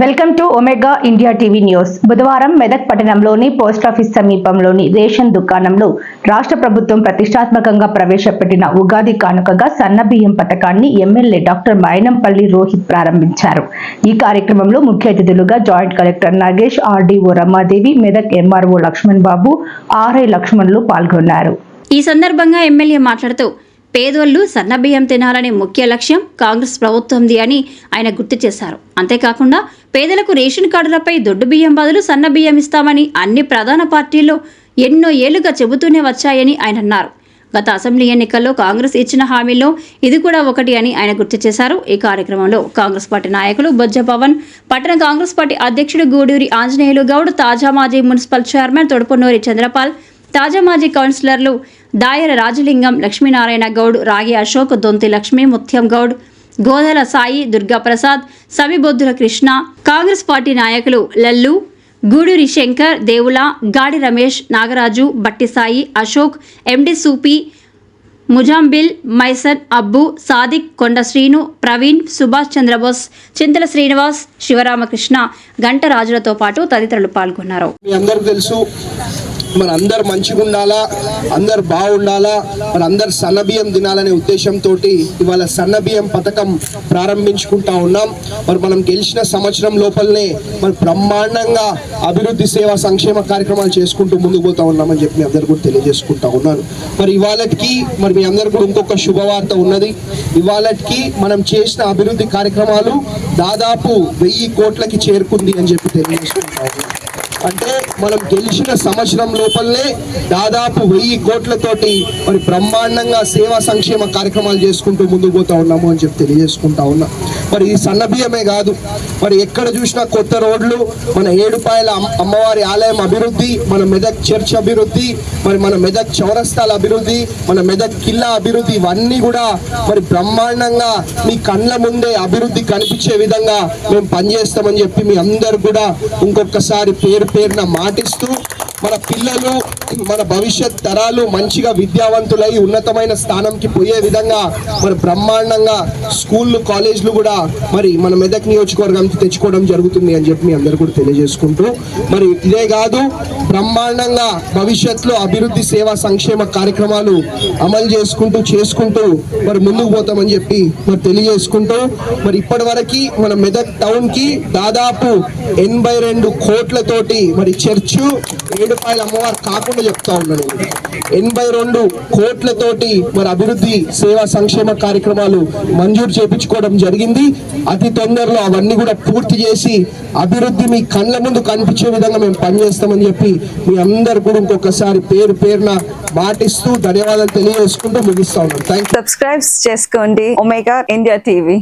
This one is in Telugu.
Welcome to Omega India TV news. బుధవారం మెదక్ పట్టణంలోని పోస్టాఫీస్ సమీపంలోని రేషన్ దుకాణంలో రాష్ట్ర ప్రభుత్వం ప్రతిష్టాత్మకంగా ప్రవేశపెట్టిన ఉగాది కానుకగా సన్నబియ్యం పథకాన్ని ఎమ్మెల్యే డాక్టర్ మైనంపల్లి రోహిత్ ప్రారంభించారు. ఈ కార్యక్రమంలో ముఖ్య అతిథులుగా joint collector Nagesh RDO Ramadevi Medak MRO Lakshman Babu RI Lakshmanulu పాల్గొన్నారు. ఈ సందర్భంగా ఎమ్మెల్యే మాట్లాడుతూ పేదోళ్ళు సన్నబియ్యం తినాలనే ముఖ్య లక్ష్యం కాంగ్రెస్ ప్రభుత్వంది అని ఆయన గుర్తు చేశారు. అంతేకాకుండా పేదలకు రేషన్ కార్డులపై దొడ్డు బియ్యం బదులు సన్న బియ్యం ఇస్తామని అన్ని ప్రధాన పార్టీల్లో ఎన్నో ఏళ్ళుగా చెబుతూనే వచ్చాయని ఆయన అన్నారు. గత అసెంబ్లీ ఎన్నికల్లో కాంగ్రెస్ ఇచ్చిన హామీల్లో ఇది కూడా ఒకటి అని ఆయన గుర్తు చేశారు. ఈ కార్యక్రమంలో కాంగ్రెస్ పార్టీ నాయకులు బొజ్జ పవన్ పట్టణ కాంగ్రెస్ పార్టీ అధ్యక్షుడు గూడూరి ఆంజనేయులు గౌడ్ తాజా మాజీ మున్సిపల్ చైర్మన్ తొడుపునూరి చంద్రపాల్ తాజా మాజీ కౌన్సిలర్లు దాయర రాజలింగం లక్ష్మీనారాయణ గౌడ్ రాగి అశోక్ దొంతి లక్ష్మీ ముత్యం గౌడ్ గోదల సాయి దుర్గాప్రసాద్ సవిబొద్దుల కృష్ణ కాంగ్రెస్ పార్టీ నాయకులు లల్లు గూడూరి శంకర్ దేవుల గాడి రమేష్ నాగరాజు బట్టి సాయి అశోక్ ఎండి సూపి ముజాంబిల్ మైసన్ అబ్బు సాదిక్ కొండ శ్రీను ప్రవీణ్ సుభాష్ చంద్రబోస్ చింతల శ్రీనివాస్ శివరామకృష్ణ గంటరాజులతో పాటు తదితరులు పాల్గొన్నారు. తెలుసు మన అందరు మంచిగా ఉండాలా అందరు బాగుండాలా మన అందరు సన్నబియ్యం తినాలనే ఉద్దేశంతో ఇవాళ సన్నబియ్యం పథకం ప్రారంభించుకుంటా ఉన్నాం. మరి మనం గెలిచిన సంవత్సరం లోపలనే మరి బ్రహ్మాండంగా అభివృద్ధి సేవా సంక్షేమ కార్యక్రమాలు చేసుకుంటూ ముందుకు పోతా ఉన్నామని చెప్పి మీ అందరు కూడా తెలియజేసుకుంటా ఉన్నాను. మరి ఇవాళకి మరి మీ అందరు కూడా ఇంకొక శుభవార్త ఉన్నది. ఇవాళకి మనం చేసిన అభివృద్ధి కార్యక్రమాలు దాదాపు వెయ్యి కోట్లకి చేరుకుంది అని చెప్పి తెలియజేసుకుంటా అంటే మనం గెలిచిన సంవత్సరం లోపలనే దాదాపు వెయ్యి కోట్లతోటి మరి బ్రహ్మాండంగా సేవా సంక్షేమ కార్యక్రమాలు చేసుకుంటూ ముందుకు పోతా ఉన్నాము అని చెప్పి తెలియజేసుకుంటా ఉన్నా. మరి ఈ సన్నబియ్యమే కాదు. మరి ఎక్కడ చూసినా కొత్త రోడ్లు మన ఏడుపాయల అమ్మవారి ఆలయం అభివృద్ధి మన మెదక్ చర్చ్ అభివృద్ధి మరి మన మెదక్ చౌరస్తాల అభివృద్ధి మన మెదక్ కిల్లా అభివృద్ధి ఇవన్నీ కూడా మరి బ్రహ్మాండంగా మీ కళ్ళ ముందే అభివృద్ధి కనిపించే విధంగా మేము పనిచేస్తామని చెప్పి మీ అందరు కూడా ఇంకొకసారి పేరు పేరున మాటిస్తూ మన పిల్లలు మన భవిష్యత్ తరాలు మంచిగా విద్యావంతులై ఉన్నతమైన స్థానంకి పోయే విధంగా మరి బ్రహ్మాండంగా స్కూళ్ళు కాలేజీలు కూడా మరి మన మెదక్ నియోజకవర్గానికి తెచ్చుకోవడం జరుగుతుంది అని చెప్పి మీ అందరు కూడా తెలియజేసుకుంటూ మరి ఇదే కాదు బ్రహ్మాండంగా భవిష్యత్తులో అభివృద్ధి సేవా సంక్షేమ కార్యక్రమాలు అమలు చేసుకుంటూ చేసుకుంటూ మరి ముందుకు పోతామని చెప్పి మరి తెలియజేసుకుంటూ మరి ఇప్పటి వరకు మన మెదక్ టౌన్కి దాదాపు ఎనభై రెండు కోట్లతోటి మరి చర్చు ఏడుపాయల అమ్మవారు కాకుండా చెప్తా ఉన్నాను. ఎనభై రెండు కోట్లతోటి మరి అభివృద్ధి సేవా సంక్షేమ కార్యక్రమాలు మంజూరు చేపించుకోవడం జరిగింది. అతి తొందరలో అవన్నీ కూడా పూర్తి చేసి అభివృద్ధి మీ కళ్ళ ముందు కనిపించే విధంగా మేము పనిచేస్తామని చెప్పి మీ అందరు కూడా ఇంకొకసారి పేరు పేరున మాటిస్తూ ధన్యవాదాలు తెలియజేసుకుంటూ ముగిస్తా ఉన్నాం. థ్యాంక్ సబ్స్క్రైబ్ చేసుకోండి. Omega India TV